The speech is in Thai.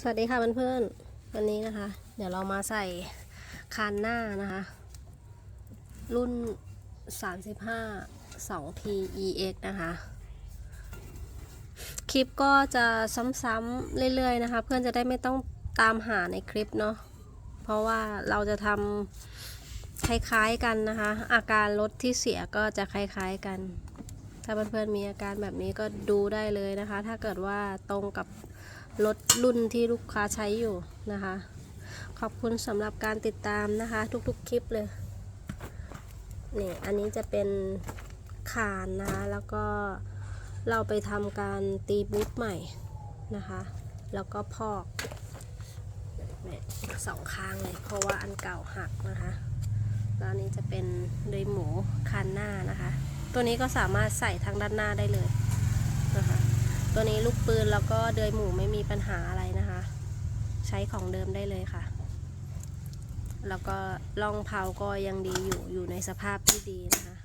สวัสดีค่ะเพื่อนๆวันนี้นะคะ เดี๋ยวเรามาใส่คานหน้านะคะ รุ่น 35 2P EX นะคะ คลิปก็จะซ้ำๆเรื่อยๆนะคะ เพื่อนจะได้ไม่ต้องตามหาในคลิปเนาะเพราะว่าเราจะทำคล้ายๆกันนะคะ อาการรถที่เสียก็จะคล้ายๆกัน ถ้าเพื่อนๆมีอาการแบบนี้ก็ดูได้เลยนะคะ ถ้าเกิดว่าตรงกับ รถรุ่นที่ลูกค้าใช้อยู่นะคะ ขอบคุณสำหรับการติดตามนะคะ ทุกๆคลิปเลยนี่อันนี้จะเป็นคานนะคะแล้วก็เราไปทำการตีบูทใหม่นะคะ แล้วก็พอกสองข้างเลย เพราะว่าอันเก่าหักนะคะแล้วอันนี้จะเป็นเดยหมูคานหน้านะคะ ตัวนี้ก็สามารถใส่ทางด้านหน้าได้เลยนะคะ ตัวนี้ลูกปืนแล้วก็เดือยหมูไม่มีปัญหาอะไรนะคะ ใช้ของเดิมได้เลยค่ะ แล้วก็ล่องเผาก็ยังดีอยู่อยู่ในสภาพที่ดีนะคะ